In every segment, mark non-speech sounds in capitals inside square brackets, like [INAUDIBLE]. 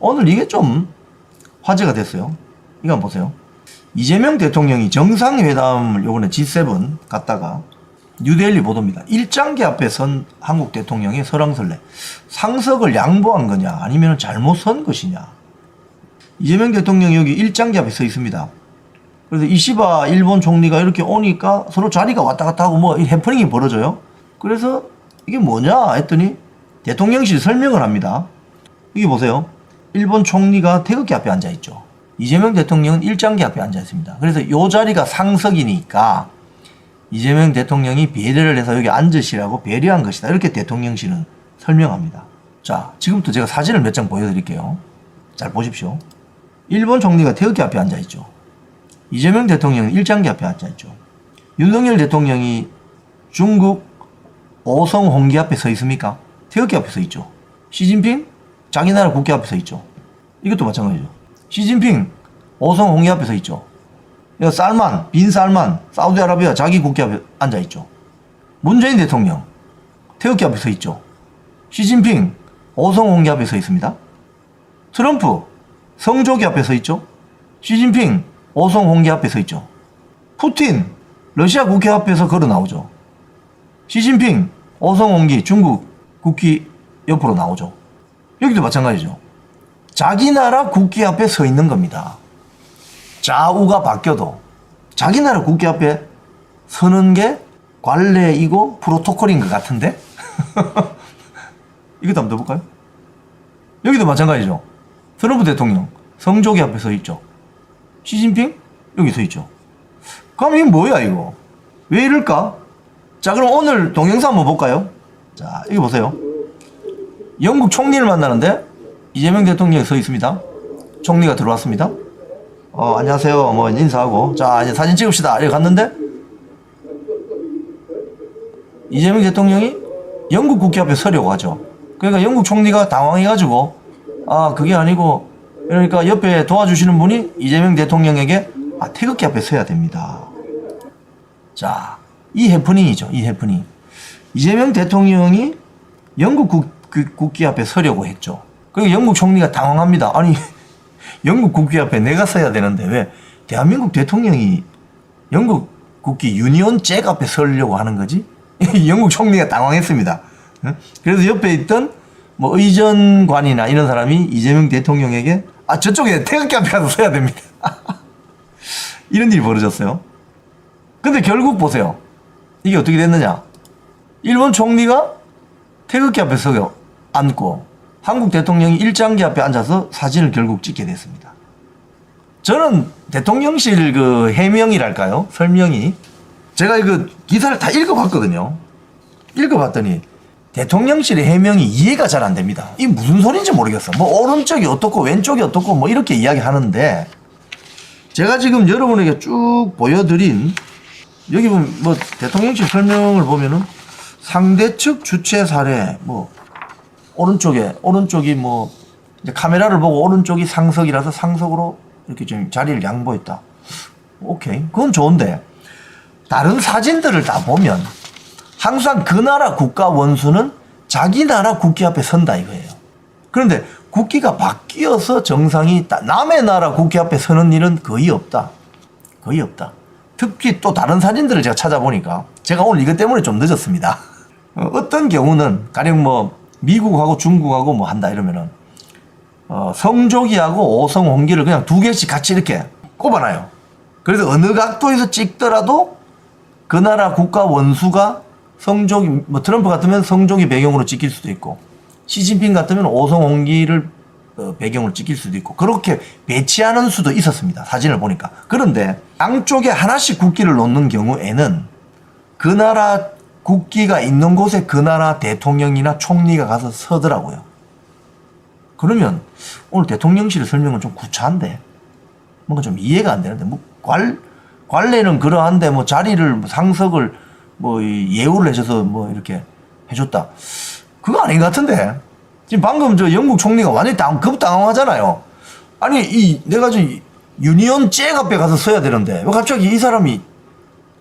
오늘 이게 좀 화제가 됐어요. 이거 한번 보세요. 이재명 대통령이 정상회담을 요번에 G7 갔다가 뉴델리 보도입니다. 일장기 앞에 선 한국 대통령의 설왕설래. 상석을 양보한 거냐 아니면 잘못 선 것이냐. 이재명 대통령이 여기 일장기 앞에 서 있습니다. 그래서 이시바 일본 총리가 이렇게 오니까 서로 자리가 왔다 갔다 하고 뭐이 해프닝이 벌어져요. 그래서 이게 뭐냐 했더니 대통령실 설명을 합니다. 여기 보세요. 일본 총리가 태극기 앞에 앉아 있죠. 이재명 대통령은 일장기 앞에 앉아 있습니다. 그래서 이 자리가 상석이니까 이재명 대통령이 배려를 해서 여기 앉으시라고 배려한 것이다. 이렇게 대통령실은 설명합니다. 자, 지금부터 제가 사진을 몇 장 보여드릴게요. 잘 보십시오. 일본 총리가 태극기 앞에 앉아 있죠. 이재명 대통령은 일장기 앞에 앉아 있죠. 윤석열 대통령이 중국 오성 홍기 앞에 서 있습니까? 태극기 앞에 서 있죠. 시진핑 자기 나라 국기 앞에 서 있죠. 이것도 마찬가지죠. 시진핑 오성 홍기 앞에 서 있죠. 이거 살만 빈 살만 사우디아라비아 자기 국기 앞에 앉아 있죠. 문재인 대통령 태극기 앞에 서 있죠. 시진핑 오성 홍기 앞에 서 있습니다. 트럼프 성조기 앞에 서 있죠. 시진핑 오성 홍기 앞에 서 있죠. 푸틴 러시아 국회 앞에서 걸어 나오죠. 시진핑 오성 홍기 중국 국기 옆으로 나오죠. 여기도 마찬가지죠. 자기 나라 국기 앞에 서 있는 겁니다. 좌우가 바뀌어도 자기 나라 국기 앞에 서는 게 관례이고 프로토콜인 것 같은데? [LAUGHS] 이것도 한번 더 볼까요? 여기도 마찬가지죠. 트럼프 대통령 성조기 앞에 서 있죠. 시진핑 여기 서 있죠. 그럼 이게 뭐야 이거? 왜 이럴까? 자 그럼 오늘 동영상 한번 볼까요? 자 이거 보세요. 영국 총리를 만나는데 이재명 대통령이 서 있습니다. 총리가 들어왔습니다. 어 안녕하세요. 뭐 인사하고 자 이제 사진 찍읍시다. 이렇게 갔는데 이재명 대통령이 영국 국회 앞에 서려고 하죠. 그러니까 영국 총리가 당황해가지고 아 그게 아니고 그러니까 옆에 도와주시는 분이 이재명 대통령에게 아 태극기 앞에 서야 됩니다. 자, 이 해프닝이죠. 이 해프닝. 이재명 대통령이 영국 국, 그 국기 앞에 서려고 했죠. 그러니까 영국 총리가 당황합니다. 아니 [LAUGHS] 영국 국기 앞에 내가 서야 되는데 왜 대한민국 대통령이 영국 국기 유니온 잭 앞에 서려고 하는 거지? [LAUGHS] 영국 총리가 당황했습니다. 응? 그래서 옆에 있던 뭐 의전관이나 이런 사람이 이재명 대통령에게 아 저쪽에 태극기 앞에 가서 서야 됩니다. [LAUGHS] 이런 일이 벌어졌어요. 근데 결국 보세요. 이게 어떻게 됐느냐? 일본 총리가 태극기 앞에 서 앉고 한국 대통령이 일장기 앞에 앉아서 사진을 결국 찍게 됐습니다. 저는 대통령실 그 해명이랄까요? 설명이 제가 그 기사를 다 읽어봤거든요. 읽어봤더니 대통령실의 해명이 이해가 잘 안 됩니다. 이게 무슨 소리인지 모르겠어. 뭐 오른쪽이 어떻고 왼쪽이 어떻고 뭐 이렇게 이야기하는데 제가 지금 여러분에게 쭉 보여드린 여기 보면 뭐 대통령실 설명을 보면은 상대 측 주체 사례 뭐 오른쪽에 오른쪽이 뭐 카메라를 보고 오른쪽이 상석이라서 상석으로 이렇게 좀 자리를 양보했다. 오케이 그건 좋은데 다른 사진들을 다 보면 항상 그 나라 국가 원수는 자기 나라 국기 앞에 선다 이거예요. 그런데 국기가 바뀌어서 정상이. 남의 나라 국기 앞에 서는 일은 거의 없다. 거의 없다. 특히 또 다른 사진들을 제가 찾아보니까 제가 오늘 이것 때문에 좀 늦었습니다. 어, [LAUGHS] 어떤 경우는 가령 뭐 미국하고 중국하고 뭐 한다 이러면은 어, 성조기하고 오성 홍기를 그냥 두 개씩 같이 이렇게 꼽아놔요. 그래서 어느 각도에서 찍더라도 그 나라 국가 원수가 성조기 뭐 트럼프 같으면 성조기 배경으로 찍힐 수도 있고 시진핑 같으면 오성 홍기를 어, 배경으로 찍힐 수도 있고 그렇게 배치하는 수도 있었습니다. 사진을 보니까. 그런데 양쪽에 하나씩 국기를 놓는 경우에는 그 나라 국기가 있는 곳에 그 나라 대통령이나 총리가 가서 서더라고요. 그러면 오늘 대통령실 설명은 좀 구차한데 뭔가 좀 이해가 안 되는데 뭐 관, 관례는 그러한데 뭐 자리를 뭐 상석을 뭐이 예우를 해줘서 뭐 이렇게 해줬다. 그거 아닌 것 같은데. 지금 방금 저 영국 총리가 완전히 당, 급당황하잖아요. 아니, 이, 내가 저 유니온 잭 앞에 가서 서야 되는데, 왜 갑자기 이 사람이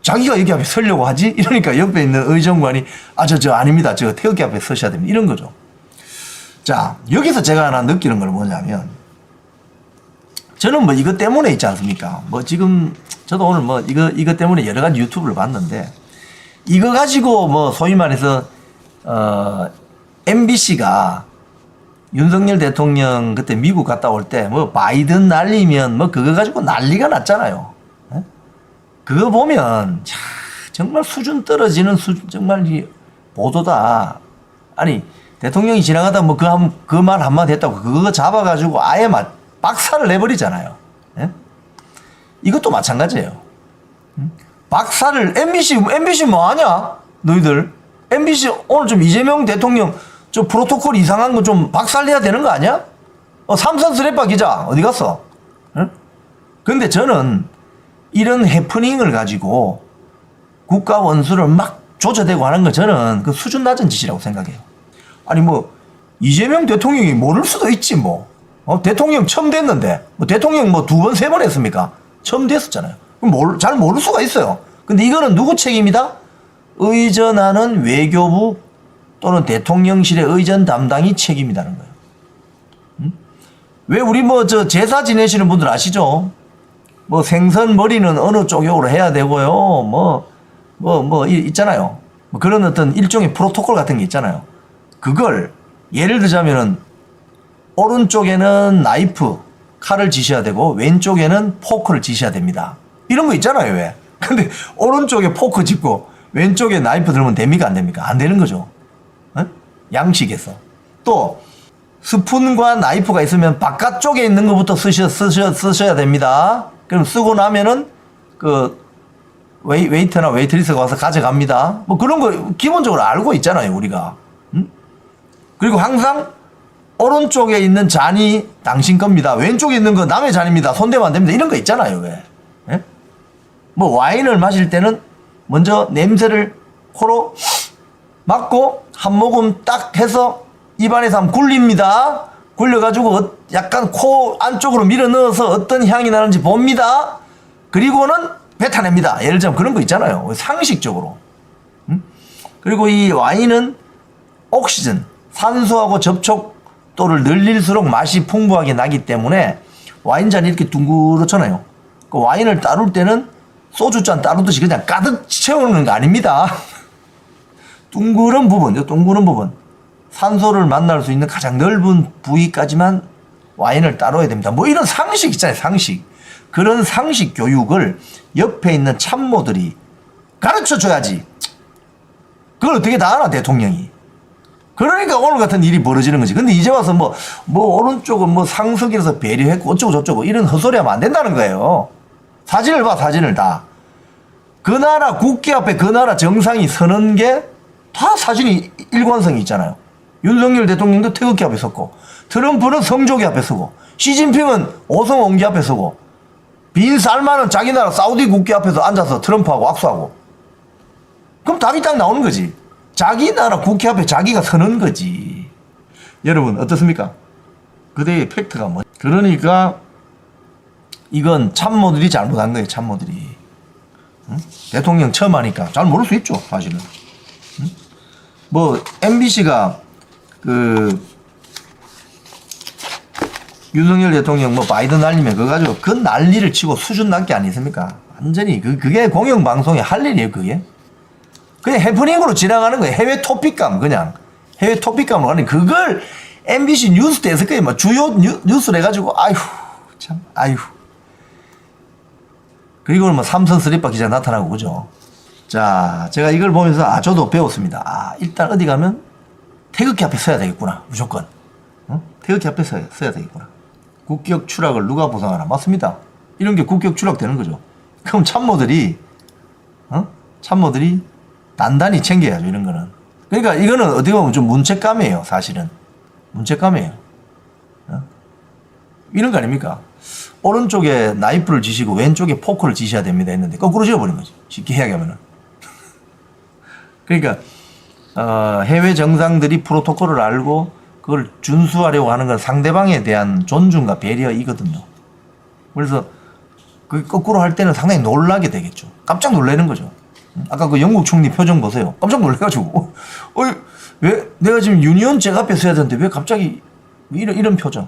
자기가 여기 앞에 서려고 하지? 이러니까 옆에 있는 의정관이, 아, 저, 저 아닙니다. 저 태극기 앞에 서셔야 됩니다. 이런 거죠. 자, 여기서 제가 하나 느끼는 건 뭐냐면, 저는 뭐 이것 때문에 있지 않습니까? 뭐 지금, 저도 오늘 뭐 이거, 이것 때문에 여러 가지 유튜브를 봤는데, 이거 가지고 뭐 소위 말해서, 어, MBC가 윤석열 대통령 그때 미국 갔다 올 때 뭐 바이든 날리면 뭐 그거 가지고 난리가 났잖아요. 예? 그거 보면 참 정말 수준 떨어지는 수준 정말 이 보도다. 아니 대통령이 지나가다 뭐 그한그말 한마디 했다고 그거 잡아가지고 아예 막 박살을 내버리잖아요. 예? 이것도 마찬가지예요. 음? 박살을 MBC MBC 뭐 하냐? 너희들 MBC 오늘 좀 이재명 대통령 저 프로토콜 이상한 거 좀 박살내야 되는 거 아니야? 어, 삼선 스레빠 기자 어디 갔어? 응? 근데 저는 이런 해프닝을 가지고 국가 원수를 막 조져대고 하는 거 저는 그 수준 낮은 짓이라고 생각해요. 아니 뭐 이재명 대통령이 모를 수도 있지 뭐. 어, 대통령 처음 됐는데 뭐 대통령 뭐 두 번 세 번 했습니까? 처음 됐었잖아요. 모를, 잘 모를 수가 있어요. 근데 이거는 누구 책임이다? 의전하는 외교부 또는 대통령실의 의전 담당이 책임이라는 거예요. 음? 왜 우리 뭐 저 제사 지내시는 분들 아시죠? 뭐 생선 머리는 어느 쪽으로 해야 되고요. 뭐 뭐 뭐 있잖아요. 뭐 그런 어떤 일종의 프로토콜 같은 게 있잖아요. 그걸 예를 들자면은 오른쪽에는 나이프 칼을 지셔야 되고 왼쪽에는 포크를 지셔야 됩니다. 이런 거 있잖아요, 왜? [LAUGHS] 근데 오른쪽에 포크 짚고 왼쪽에 나이프 들면 됩니까? 안 됩니까? 안 되는 거죠. 어? 양식에서. 또 스푼과 나이프가 있으면 바깥쪽에 있는 것부터 쓰셔, 쓰셔, 쓰셔야 됩니다. 그럼 쓰고 나면은 그 웨이, 웨이터나 웨이트리스가 와서 가져갑니다. 뭐 그런 거 기본적으로 알고 있잖아요, 우리가. 음? 그리고 항상 오른쪽에 있는 잔이 당신 겁니다. 왼쪽에 있는 거 남의 잔입니다. 손대면 안 됩니다. 이런 거 있잖아요, 왜? 예? 뭐 와인을 마실 때는 먼저 냄새를 코로 맡고 한 모금 딱 해서 입안에서 한번 굴립니다. 굴려가지고 어- 약간 코 안쪽으로 밀어 넣어서 어떤 향이 나는지 봅니다. 그리고는 뱉어냅니다. 예를 들면 그런 거 있잖아요. 상식적으로. 음? 그리고 이 와인은 옥시즌, 산소하고 접촉도를 늘릴수록 맛이 풍부하게 나기 때문에 와인잔이 이렇게 둥그렇잖아요. 그 와인을 따를 때는 소주잔 따르듯이 그냥 가득 채우는 거 아닙니다. [LAUGHS] 둥그런 부분, 이 둥그런 부분. 산소를 만날 수 있는 가장 넓은 부위까지만 와인을 따라야 됩니다. 뭐 이런 상식 있잖아요, 상식. 그런 상식 교육을 옆에 있는 참모들이 가르쳐 줘야지. 그걸 어떻게 다 알아, 대통령이. 그러니까 오늘 같은 일이 벌어지는 거지. 근데 이제 와서 뭐, 뭐, 오른쪽은 뭐 상석이라서 배려했고 어쩌고저쩌고 이런 헛소리 하면 안 된다는 거예요. 사진을 봐, 사진을 다. 그 나라 국기 앞에 그 나라 정상이 서는 게 다 사진이 일관성이 있잖아요. 윤석열 대통령도 태극기 앞에 섰고, 트럼프는 성조기 앞에 서고, 시진핑은 오성 옹기 앞에 서고, 빈 살만은 자기 나라 사우디 국기 앞에서 앉아서 트럼프하고 악수하고. 그럼 답이 딱 나오는 거지. 자기 나라 국회 앞에 자기가 서는 거지. 여러분, 어떻습니까? 그대의 팩트가 뭐. 그러니까, 이건 참모들이 잘못한 거예요, 참모들이. 응? 대통령 처음 하니까 잘 모를 수 있죠, 사실은. 응? 뭐, MBC가 그, 윤석열 대통령 뭐 바이든 날리면 그거 가지고 그 난리를 치고 수준 낮게 아니습니까? 완전히 그, 그게 공영방송의 할 일이에요, 그게. 그냥 해프닝으로 지나가는 거예요. 해외 토픽감, 그냥. 해외 토픽감으로 가는 그걸 MBC 뉴스 데스크에 막 주요 뉴, 뉴스를 해가지고, 아휴, 참, 아휴. 그리고는 뭐 삼선 스리빠 기자 나타나고 그죠. 자, 제가 이걸 보면서 아, 저도 배웠습니다. 아, 일단 어디 가면 태극기 앞에 서야 되겠구나. 무조건. 어? 태극기 앞에 서야, 서야 되겠구나. 국격 추락을 누가 보상하나? 맞습니다. 이런 게 국격 추락되는 거죠. 그럼 참모들이, 어? 참모들이 단단히 챙겨야죠, 이런 거는. 그러니까 이거는 어떻게 보면 좀 문책감이에요, 사실은. 문책감이에요. 어? 이런 거 아닙니까? 오른쪽에 나이프를 지시고 왼쪽에 포크를 지셔야 됩니다 했는데 거꾸로 지어버린 거지. 쉽게 이야기하면은. [LAUGHS] 그러니까, 어, 해외 정상들이 프로토콜을 알고 그걸 준수하려고 하는 건 상대방에 대한 존중과 배려이거든요. 그래서 그 거꾸로 할 때는 상당히 놀라게 되겠죠. 깜짝 놀라는 거죠. 아까 그 영국 총리 표정 보세요. 깜짝 놀래가지고 [LAUGHS] 어이 왜 내가 지금 유니온 잭 앞에 서야 되는데 왜 갑자기 이런 이런 표정?